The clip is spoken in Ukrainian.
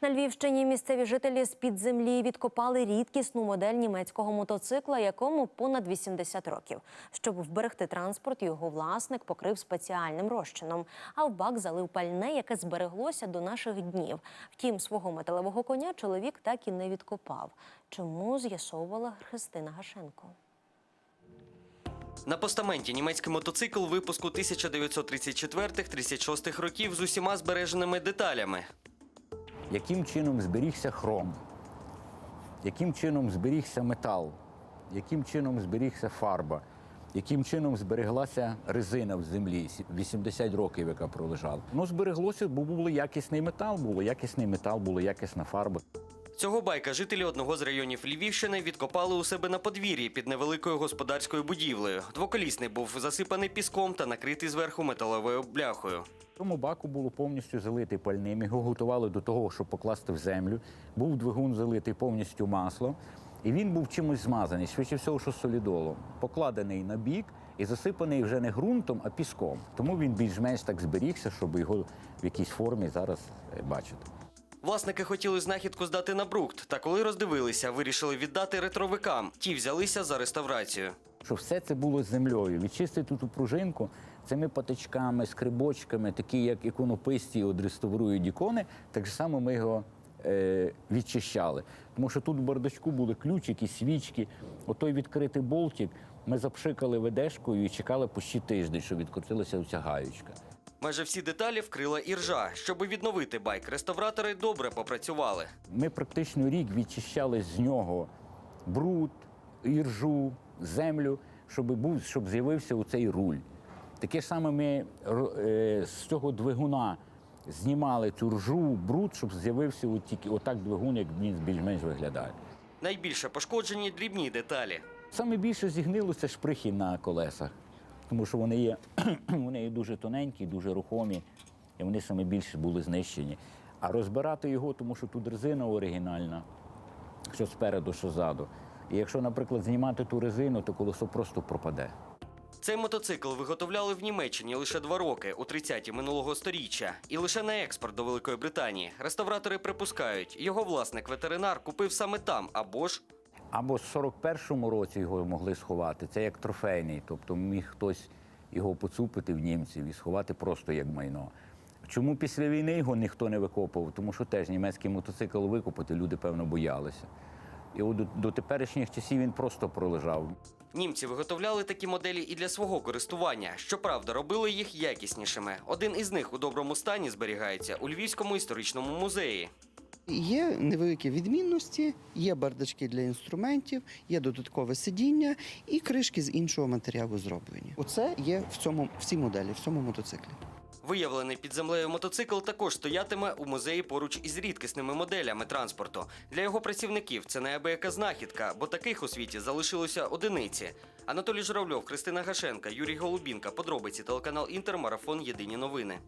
На Львівщині місцеві жителі з-під землі відкопали рідкісну модель німецького мотоцикла, якому понад 80 років. Щоб вберегти транспорт, його власник покрив спеціальним розчином, а в бак залив пальне, яке збереглося до наших днів. Втім, свого металевого коня чоловік так і не відкопав. Чому з'ясовувала Христина Гашенко? На постаменті німецький мотоцикл випуску 1934-36 років з усіма збереженими деталями. Яким чином зберігся хром, яким чином зберігся метал, яким чином зберігся фарба, яким чином збереглася резина в землі, 80 років, яка пролежала. Ну, збереглося, бо був якісний метал, було якісний метал, була якісна фарба. Цього байка жителі одного з районів Львівщини відкопали у себе на подвір'ї під невеликою господарською будівлею. Двоколісний був засипаний піском та накритий зверху металевою бляхою. В Тому баку було повністю залитий пальним. Його готували до того, щоб покласти в землю. Був двигун залитий повністю маслом, і він був чимось змазаний, швидше всього, що солідолом, покладений на бік і засипаний вже не ґрунтом, а піском. Тому він більш-менш так зберігся, щоб його в якійсь формі зараз е, бачити. Власники хотіли знахідку здати на брухт, та коли роздивилися, вирішили віддати ретровикам. Ті взялися за реставрацію. Що все це було з землею. Відчистити ту пружинку цими патичками, скрибочками, такі як іконописці от реставрують ікони, так само ми його е, відчищали. Тому що тут в бардачку були ключики, свічки. Отой відкритий болтик ми запшикали ведешкою і чекали почти тиждень, щоб відкрутилася оця гаючка. Майже всі деталі вкрила іржа. Щоби відновити байк, реставратори добре попрацювали. Ми практично рік відчищали з нього бруд, іржу, землю, щоб був, щоб з'явився оцей руль. Таке саме ми е, з цього двигуна знімали цю ржу, бруд, щоб з'явився от тільки отак двигун, як він більш-менш виглядає. Найбільше пошкоджені дрібні деталі. Саме більше зігнило це шприхи на колесах, тому що вони є, вони є дуже тоненькі, дуже рухомі, і вони саме більше були знищені. А розбирати його, тому що тут резина оригінальна, що спереду, що ззаду. І якщо, наприклад, знімати ту резину, то колесо просто пропаде. Цей мотоцикл виготовляли в Німеччині лише два роки у 30-ті минулого сторіччя, і лише на експорт до Великої Британії. Реставратори припускають, його власник ветеринар купив саме там або ж Або в 41-му році його могли сховати, це як трофейний, тобто міг хтось його поцупити в німців і сховати просто як майно. Чому після війни його ніхто не викопував? Тому що теж німецький мотоцикл викопати люди, певно, боялися. І от до, теперішніх часів він просто пролежав. Німці виготовляли такі моделі і для свого користування. Щоправда, робили їх якіснішими. Один із них у доброму стані зберігається у Львівському історичному музеї. Є невеликі відмінності, є бардачки для інструментів, є додаткове сидіння і кришки з іншого матеріалу зроблені. Оце є в цьому в цій моделі, в цьому мотоциклі. Виявлений під землею мотоцикл також стоятиме у музеї поруч із рідкісними моделями транспорту. Для його працівників це неабияка знахідка, бо таких у світі залишилося одиниці. Анатолій Журавльов, Христина Гашенка, Юрій Голубінка. Подробиці телеканал Інтер. Марафон. Єдині новини.